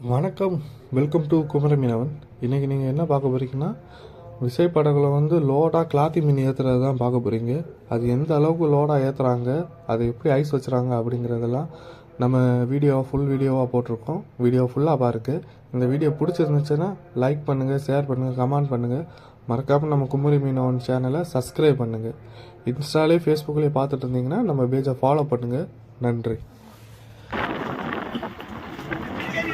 வணக்கம். Welcome to Kumarameenavan. இன்றைக்கி நீங்கள் என்ன பார்க்க போகிறீங்கன்னா விசை விசைப்படகுல வந்து லோடாக கிளாத்தி மீன் ஏற்றுறது தான் பார்க்க போகிறீங்க அது எந்த அளவுக்கு லோடாக ஏற்றுறாங்க அதை எப்படி ஐஸ் வச்சுறாங்க அப்படிங்கிறதெல்லாம் நம்ம வீடியோ ஃபுல் வீடியோவாக போட்டிருக்கோம். வீடியோ ஃபுல்லாக பாருக்கு. இந்த வீடியோ பிடிச்சிருந்துச்சுன்னா லைக் பண்ணுங்கள் ஷேர் பண்ணுங்கள் கமெண்ட் பண்ணுங்கள் மறக்காமல் நம்ம குமரி மீனவன் சேனலை சப்ஸ்கிரைப் பண்ணுங்கள் இன்ஸ்டாலே ஃபேஸ்புக்லேயே பார்த்துட்டு இருந்தீங்கன்னா நம்ம பேஜை ஃபாலோ பண்ணுங்கள் நன்றி.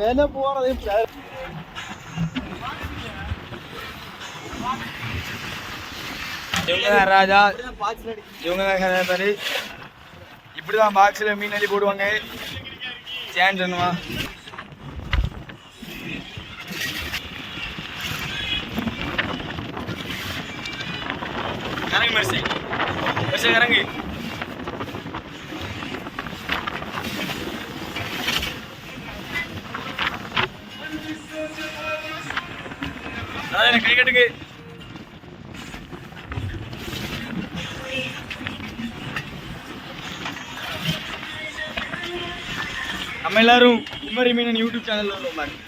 விலை போகிறது இவங்க ராஜா இவங்க கதாபாரி இப்படி தான் பாக்ஸில் மீன் அள்ளி போடுவாங்க சேஞ்ச் பண்ணுவா இறங்கு மெர்சி மெர்சி இறங்கு அதான் எனக்கு கை கட்டுக்கு நம்ம எல்லாரும் குமரி மீனன் யூடியூப் சேனல்ல உள்ளோம் பாருங்க